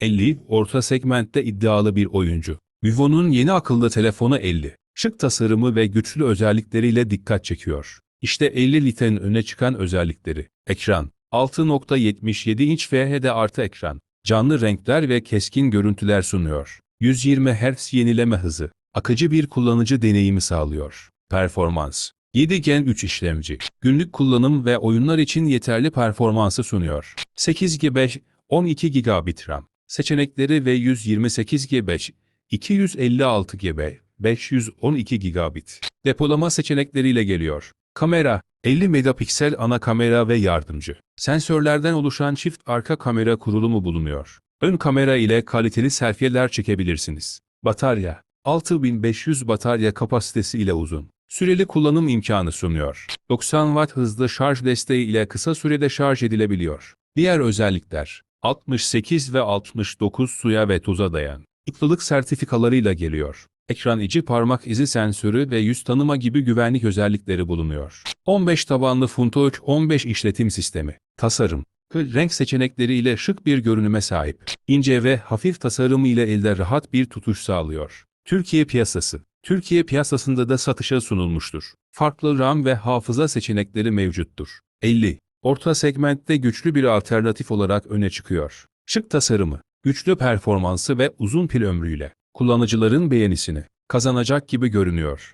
50, orta segmentte iddialı bir oyuncu. Vivo'nun yeni akıllı telefonu 50. Şık tasarımı ve güçlü özellikleriyle dikkat çekiyor. İşte 50 literin öne çıkan özellikleri. Ekran. 6.77 inç FHD artı ekran. Canlı renkler ve keskin görüntüler sunuyor. 120 Hz yenileme hızı. Akıcı bir kullanıcı deneyimi sağlıyor. Performans. 7 Gen 3 işlemci. Günlük kullanım ve oyunlar için yeterli performansı sunuyor. 8 GB, 12 GB RAM. Seçenekleri ve 128 GB, 256 GB, 512 GB. Depolama seçenekleriyle geliyor. Kamera, 50 megapiksel ana kamera ve yardımcı. Sensörlerden oluşan çift arka kamera kurulumu bulunuyor. Ön kamera ile kaliteli selfie'ler çekebilirsiniz. Batarya, 6500 batarya kapasitesi ile uzun. Süreli kullanım imkanı sunuyor. 90 Watt hızlı şarj desteği ile kısa sürede şarj edilebiliyor. Diğer özellikler 68 ve 69 suya ve tuza dayan. İklılık sertifikalarıyla geliyor. Ekran içi parmak izi sensörü ve yüz tanıma gibi güvenlik özellikleri bulunuyor. 15 tabanlı Funto 15 işletim sistemi. Tasarım. Renk seçenekleri ile şık bir görünüme sahip. İnce ve hafif tasarımı ile elde rahat bir tutuş sağlıyor. Türkiye piyasası. Türkiye piyasasında da satışa sunulmuştur. Farklı RAM ve hafıza seçenekleri mevcuttur. 50. Orta segmentte güçlü bir alternatif olarak öne çıkıyor. Şık tasarımı, güçlü performansı ve uzun pil ömrüyle kullanıcıların beğenisini kazanacak gibi görünüyor.